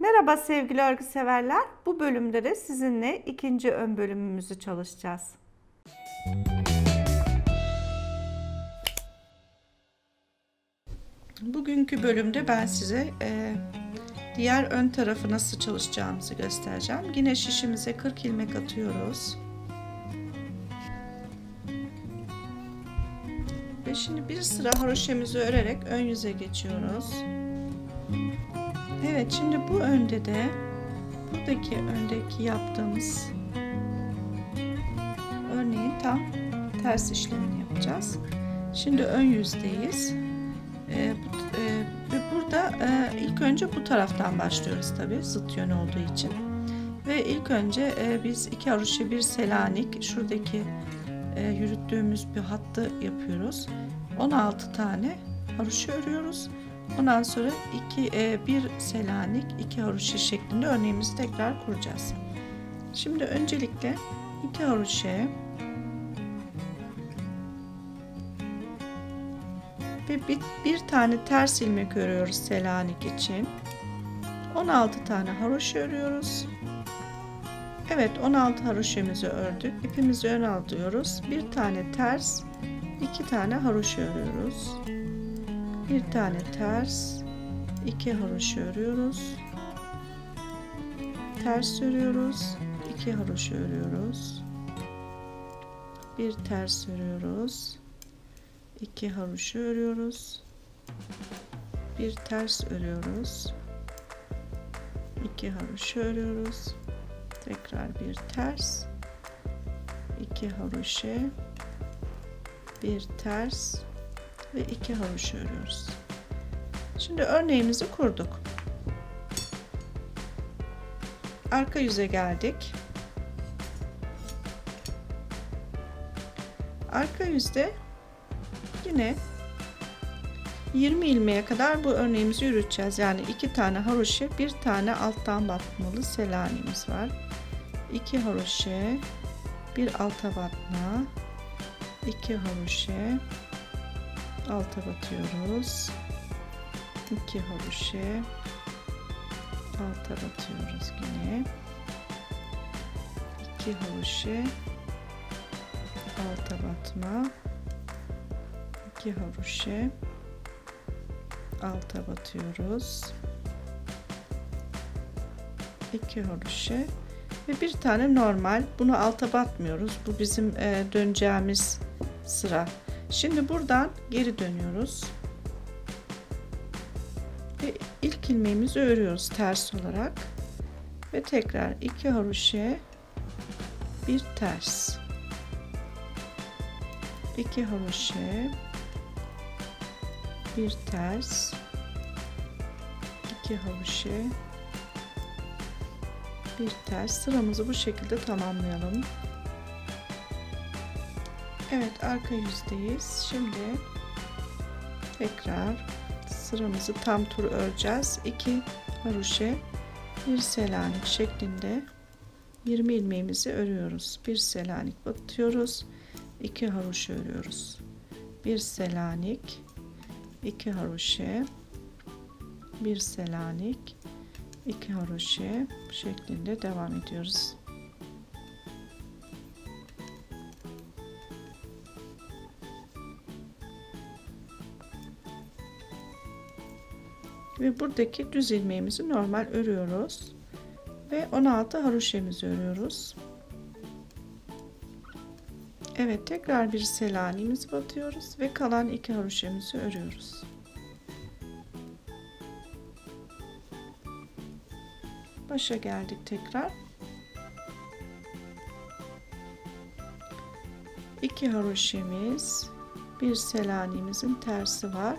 Merhaba sevgili örgü severler. Bu bölümde de sizinle ikinci ön bölümümüzü çalışacağız. Bugünkü bölümde ben size e, diğer ön tarafı nasıl çalışacağımızı göstereceğim. Yine şişimize 40 ilmek atıyoruz. Ve şimdi bir sıra haroşemizi örerek ön yüze geçiyoruz. Evet şimdi bu önde de buradaki öndeki yaptığımız örneğin tam ters işlemini yapacağız. Şimdi ön yüzdeyiz. Ee, e, ve burada e, ilk önce bu taraftan başlıyoruz tabi zıt yön olduğu için. Ve ilk önce e, biz iki haroşa bir selanik şuradaki yürüttüğümüz bir hattı yapıyoruz. 16 tane haroşa örüyoruz. Ondan sonra iki, e, bir selanik, iki haroşa şeklinde örneğimizi tekrar kuracağız. Şimdi öncelikle iki haroşa ve bir, bir tane ters ilmek örüyoruz selanik için. 16 tane haroşa örüyoruz. Evet 16 haroşamızı ördük. İpimizi ön alıyoruz. Bir tane ters, iki tane haroşa örüyoruz. Bir tane ters, iki haroşa örüyoruz. Ters örüyoruz. iki haroşa örüyoruz. Bir ters örüyoruz. iki haroşa örüyoruz. Bir ters örüyoruz. iki haroşa örüyoruz. Tekrar bir ters. iki haroşa. Bir ters ve iki haroşa örüyoruz. Şimdi örneğimizi kurduk. Arka yüze geldik. Arka yüzde yine 20 ilmeğe kadar bu örneğimizi yürüteceğiz. Yani iki tane haroşa, bir tane alttan batmalı selanimiz var. İki haroşa, bir alta batma, iki haroşa, alta batıyoruz. 2 haroşa alta batıyoruz yine. 2 haroşa alta batma. 2 haroşa alta batıyoruz. 2 haroşa ve bir tane normal. Bunu alta batmıyoruz. Bu bizim e, döneceğimiz sıra. Şimdi buradan geri dönüyoruz. Ve ilk ilmeğimizi örüyoruz ters olarak. Ve tekrar iki haroşa bir ters. iki haroşa bir ters. iki haroşa bir ters. Sıramızı bu şekilde tamamlayalım. Evet arka yüzdeyiz. Şimdi tekrar sıramızı tam tur öreceğiz. 2 haroşa bir selanik şeklinde 20 ilmeğimizi örüyoruz. Bir selanik batıyoruz. 2 haroşa örüyoruz. Bir selanik 2 haroşa bir selanik 2 haroşa şeklinde devam ediyoruz. Ve buradaki düz ilmeğimizi normal örüyoruz ve 16 haroşemizi örüyoruz. Evet tekrar bir selanimizi batıyoruz ve kalan iki haroşemizi örüyoruz. Başa geldik tekrar. 2 haroşemiz, bir selanimizin tersi var.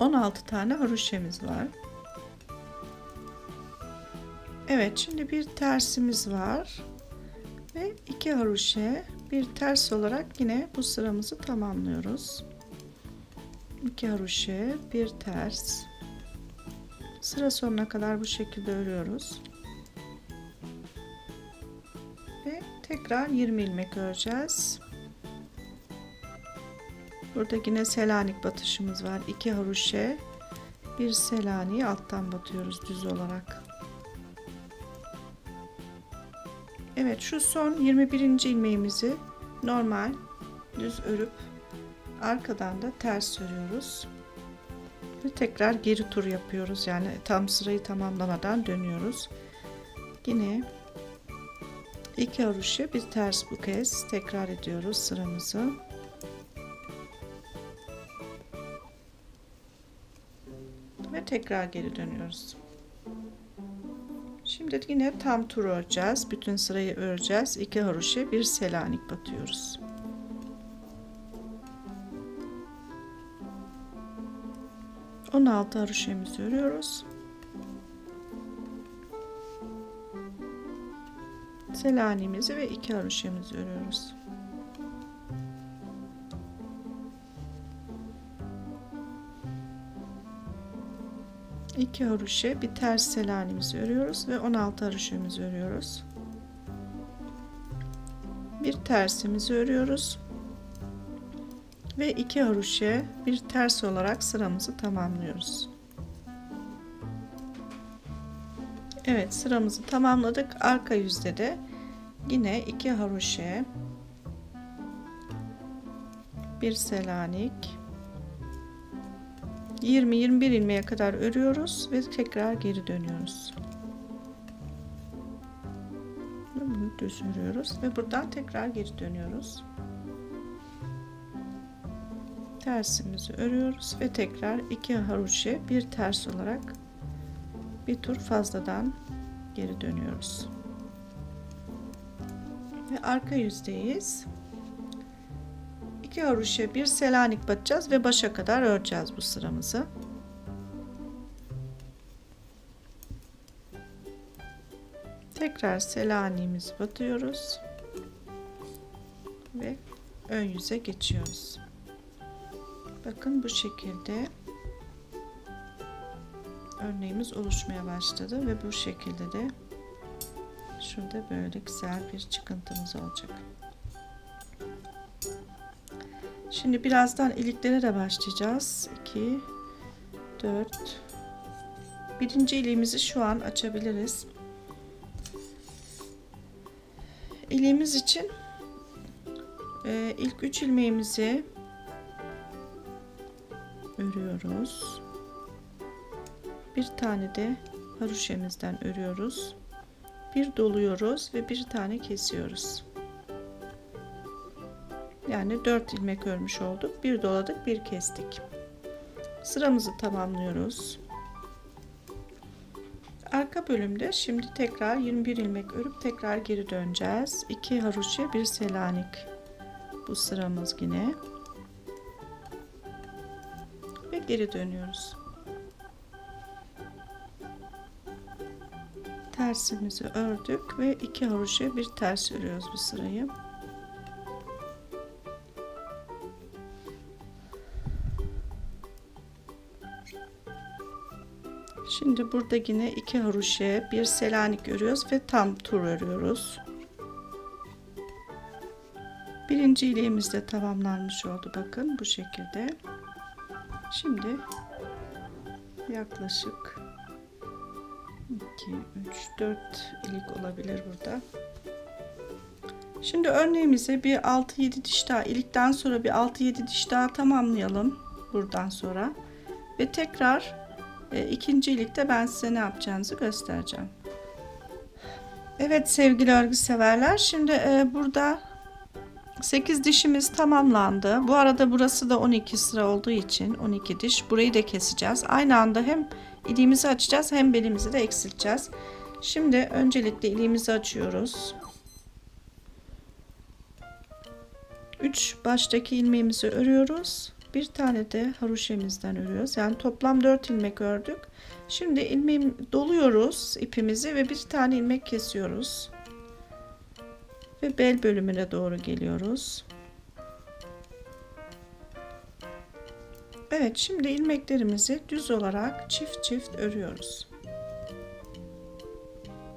16 tane haroşemiz var. Evet şimdi bir tersimiz var. Ve iki haroşe bir ters olarak yine bu sıramızı tamamlıyoruz. 2 haroşe bir ters. Sıra sonuna kadar bu şekilde örüyoruz. Ve tekrar 20 ilmek öreceğiz. Burada yine Selanik batışımız var. 2 haroşa bir Selanik'i alttan batıyoruz düz olarak. Evet şu son 21. ilmeğimizi normal düz örüp arkadan da ters örüyoruz. Ve tekrar geri tur yapıyoruz. Yani tam sırayı tamamlamadan dönüyoruz. Yine iki haroşa bir ters bu kez tekrar ediyoruz sıramızı. Tekrar geri dönüyoruz. Şimdi yine tam tur öreceğiz. Bütün sırayı öreceğiz. İki haroşa bir selanik batıyoruz. On altı haroşamızı örüyoruz. Selanimizi ve iki haroşamızı örüyoruz. İki haroşa bir ters selanimizi örüyoruz ve 16 haroşamızı örüyoruz. Bir tersimizi örüyoruz. Ve iki haroşa bir ters olarak sıramızı tamamlıyoruz. Evet sıramızı tamamladık. Arka yüzde de yine iki haroşa bir selanik 20-21 ilmeğe kadar örüyoruz ve tekrar geri dönüyoruz. Bunu düz örüyoruz ve buradan tekrar geri dönüyoruz. Tersimizi örüyoruz ve tekrar iki haroşa bir ters olarak bir tur fazladan geri dönüyoruz. Ve arka yüzdeyiz. 2 haroşa bir selanik batacağız ve başa kadar öreceğiz bu sıramızı. Tekrar selaniğimizi batıyoruz ve ön yüze geçiyoruz. Bakın bu şekilde örneğimiz oluşmaya başladı ve bu şekilde de şurada böyle güzel bir çıkıntımız olacak. Şimdi birazdan iliklere de başlayacağız. 2 4 Birinci iliğimizi şu an açabiliriz. İliğimiz için e, ilk 3 ilmeğimizi örüyoruz. Bir tane de haroşemizden örüyoruz. Bir doluyoruz ve bir tane kesiyoruz. Yani 4 ilmek örmüş olduk. Bir doladık, bir kestik. Sıramızı tamamlıyoruz. Arka bölümde şimdi tekrar 21 ilmek örüp tekrar geri döneceğiz. 2 haroşa, bir selanik. Bu sıramız yine. Ve geri dönüyoruz. Tersimizi ördük ve 2 haroşa, bir ters örüyoruz bu sırayı. Şimdi burada yine iki haroşa, bir selanik örüyoruz ve tam tur örüyoruz. Birinci iliğimiz de tamamlanmış oldu. Bakın bu şekilde. Şimdi yaklaşık 2, 3, 4 ilik olabilir burada. Şimdi örneğimize bir 6-7 diş daha ilikten sonra bir 6-7 diş daha tamamlayalım buradan sonra ve tekrar e, ikinci ilikte ben size ne yapacağınızı göstereceğim. Evet sevgili örgü severler şimdi e, burada 8 dişimiz tamamlandı. Bu arada burası da 12 sıra olduğu için 12 diş. Burayı da keseceğiz. Aynı anda hem iliğimizi açacağız hem belimizi de eksilteceğiz. Şimdi öncelikle iliğimizi açıyoruz. 3 baştaki ilmeğimizi örüyoruz. Bir tane de haroşemizden örüyoruz. Yani toplam 4 ilmek ördük. Şimdi ilmeği doluyoruz ipimizi ve bir tane ilmek kesiyoruz. Ve bel bölümüne doğru geliyoruz. Evet şimdi ilmeklerimizi düz olarak çift çift örüyoruz.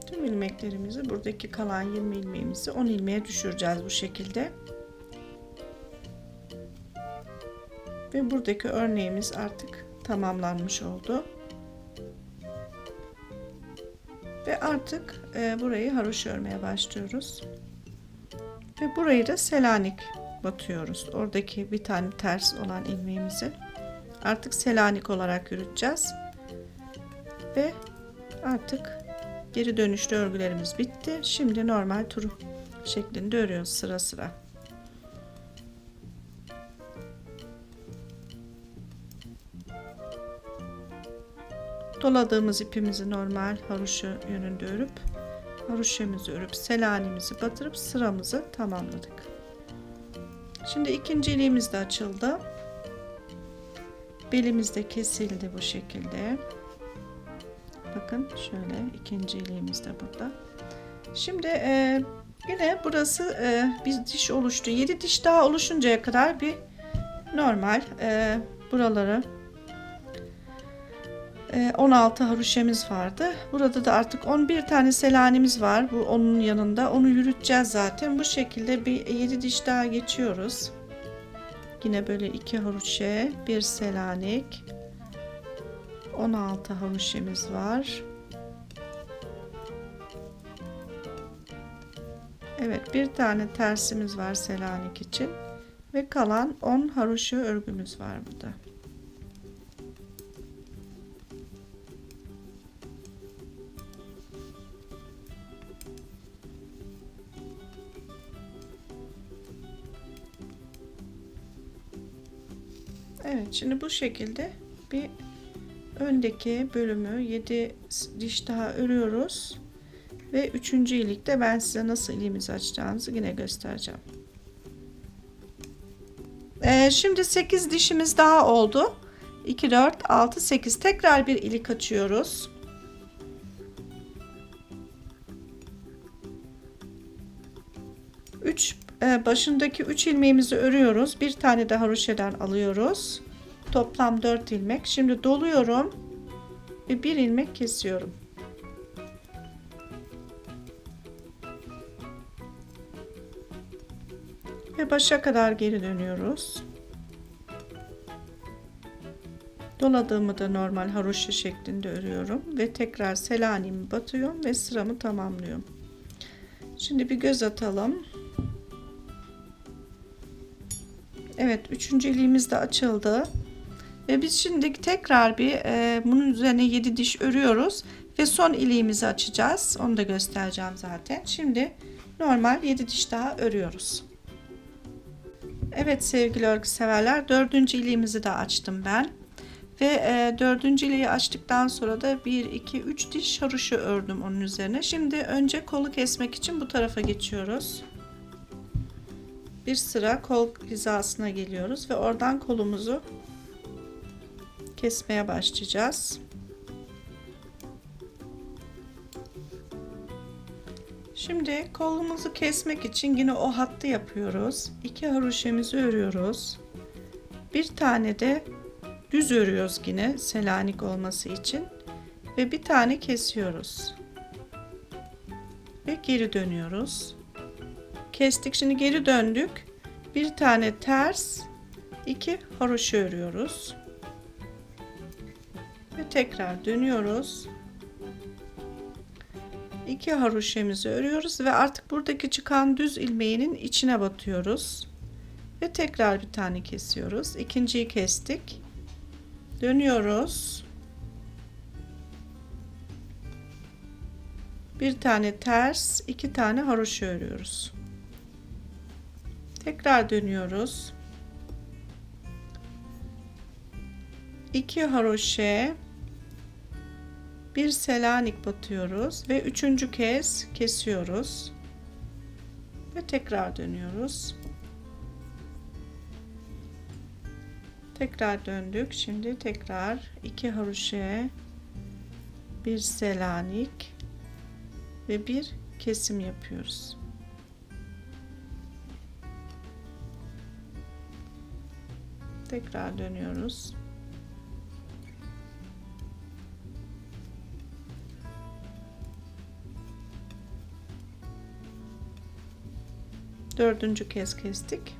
Tüm ilmeklerimizi buradaki kalan 20 ilmeğimizi 10 ilmeğe düşüreceğiz bu şekilde. Ve buradaki örneğimiz artık tamamlanmış oldu. Ve artık e, burayı haroşa örmeye başlıyoruz. Ve burayı da selanik batıyoruz. Oradaki bir tane ters olan ilmeğimizi artık selanik olarak yürüteceğiz. Ve artık geri dönüşlü örgülerimiz bitti. Şimdi normal tur şeklinde örüyoruz sıra sıra. Doladığımız ipimizi normal haroşa yönünde örüp haroşamızı örüp selanimizi batırıp sıramızı tamamladık. Şimdi ikinci iliğimiz de açıldı. Belimiz de kesildi bu şekilde. Bakın şöyle ikinci iliğimiz de burada. Şimdi e, yine burası e, bir diş oluştu. 7 diş daha oluşuncaya kadar bir normal e, buraları 16 haroşemiz vardı. Burada da artık 11 tane selanimiz var. Bu onun yanında. Onu yürüteceğiz zaten. Bu şekilde bir 7 diş daha geçiyoruz. Yine böyle 2 haroşe, 1 selanik. 16 haroşemiz var. Evet, bir tane tersimiz var selanik için ve kalan 10 haroşa örgümüz var burada. Evet şimdi bu şekilde bir öndeki bölümü 7 diş daha örüyoruz. Ve 3. ilikte ben size nasıl iliğimizi açacağınızı yine göstereceğim. Ee, şimdi 8 dişimiz daha oldu. 2, 4, 6, 8. Tekrar bir ilik açıyoruz. Üç başındaki 3 ilmeğimizi örüyoruz. Bir tane de haroşeden alıyoruz. Toplam 4 ilmek. Şimdi doluyorum ve bir ilmek kesiyorum. Ve başa kadar geri dönüyoruz. Doladığımı da normal haroşa şeklinde örüyorum ve tekrar selanimi batıyorum ve sıramı tamamlıyorum. Şimdi bir göz atalım. Evet üçüncü iliğimiz de açıldı. Ve biz şimdi tekrar bir e, bunun üzerine 7 diş örüyoruz. Ve son iliğimizi açacağız. Onu da göstereceğim zaten. Şimdi normal 7 diş daha örüyoruz. Evet sevgili örgü severler dördüncü iliğimizi de açtım ben. Ve e, dördüncü iliği açtıktan sonra da 1, 2, 3 diş haroşa ördüm onun üzerine. Şimdi önce kolu kesmek için bu tarafa geçiyoruz bir sıra kol hizasına geliyoruz ve oradan kolumuzu kesmeye başlayacağız. Şimdi kolumuzu kesmek için yine o hattı yapıyoruz. İki haroşemizi örüyoruz. Bir tane de düz örüyoruz yine selanik olması için ve bir tane kesiyoruz. Ve geri dönüyoruz kestik. Şimdi geri döndük. Bir tane ters, iki haroşa örüyoruz. Ve tekrar dönüyoruz. İki haroşemizi örüyoruz ve artık buradaki çıkan düz ilmeğinin içine batıyoruz. Ve tekrar bir tane kesiyoruz. İkinciyi kestik. Dönüyoruz. Bir tane ters, iki tane haroşa örüyoruz. Tekrar dönüyoruz. 2 haroşe bir selanik batıyoruz ve üçüncü kez kesiyoruz ve tekrar dönüyoruz. Tekrar döndük. Şimdi tekrar iki haroşe bir selanik ve bir kesim yapıyoruz. tekrar dönüyoruz. Dördüncü kez kestik.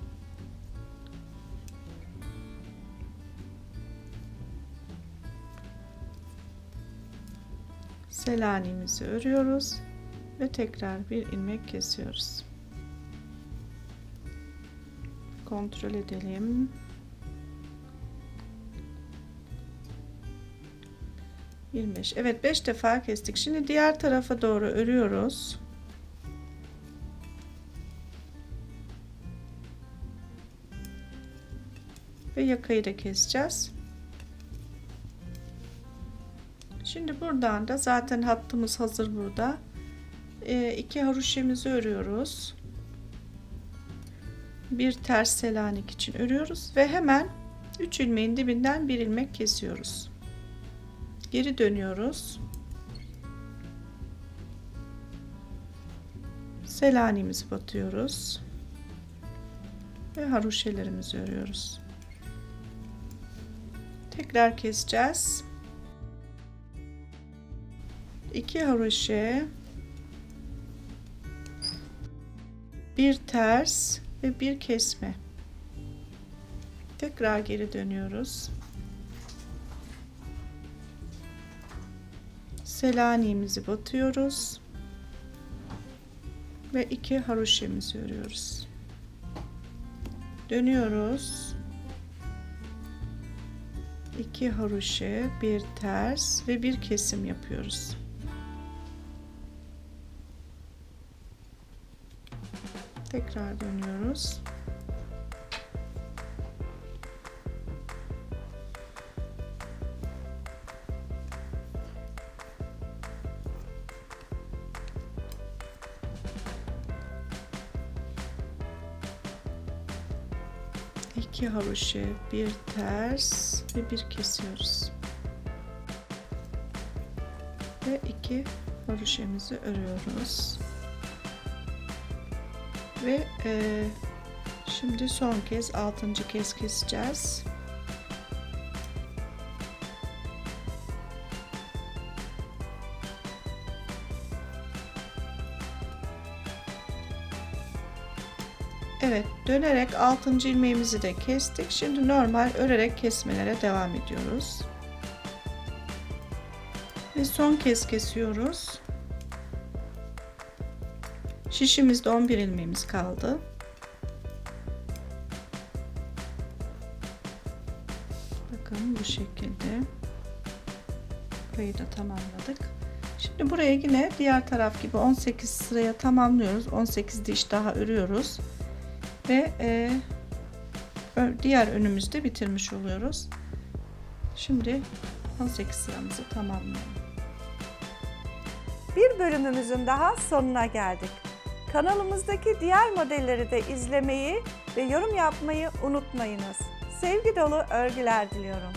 Selanimizi örüyoruz ve tekrar bir ilmek kesiyoruz. Kontrol edelim. Yirmi beş. Evet 5 defa kestik. Şimdi diğer tarafa doğru örüyoruz. Ve yakayı da keseceğiz. Şimdi buradan da zaten hattımız hazır burada. E, iki haroşemizi örüyoruz. Bir ters selanik için örüyoruz ve hemen 3 ilmeğin dibinden bir ilmek kesiyoruz. Geri dönüyoruz. Selanikimizi batıyoruz. Ve haroşelerimizi örüyoruz. Tekrar keseceğiz. 2 haroşe bir ters ve bir kesme tekrar geri dönüyoruz Selanikimizi batıyoruz. Ve iki haroşemizi örüyoruz. Dönüyoruz. 2 haroşe bir ters ve bir kesim yapıyoruz. Tekrar dönüyoruz. İki haroşa, bir ters ve bir kesiyoruz. Ve iki haroşemizi örüyoruz ve e, şimdi son kez altıncı kez keseceğiz. Evet dönerek 6. ilmeğimizi de kestik. Şimdi normal örerek kesmelere devam ediyoruz. Ve son kez kesiyoruz. Şişimizde 11 ilmeğimiz kaldı. Bakın bu şekilde. Burayı da tamamladık. Şimdi buraya yine diğer taraf gibi 18 sıraya tamamlıyoruz. 18 diş daha örüyoruz. Ve e, diğer önümüzde bitirmiş oluyoruz. Şimdi 18 sıramızı tamamlayalım. Bir bölümümüzün daha sonuna geldik. Kanalımızdaki diğer modelleri de izlemeyi ve yorum yapmayı unutmayınız. Sevgi dolu örgüler diliyorum.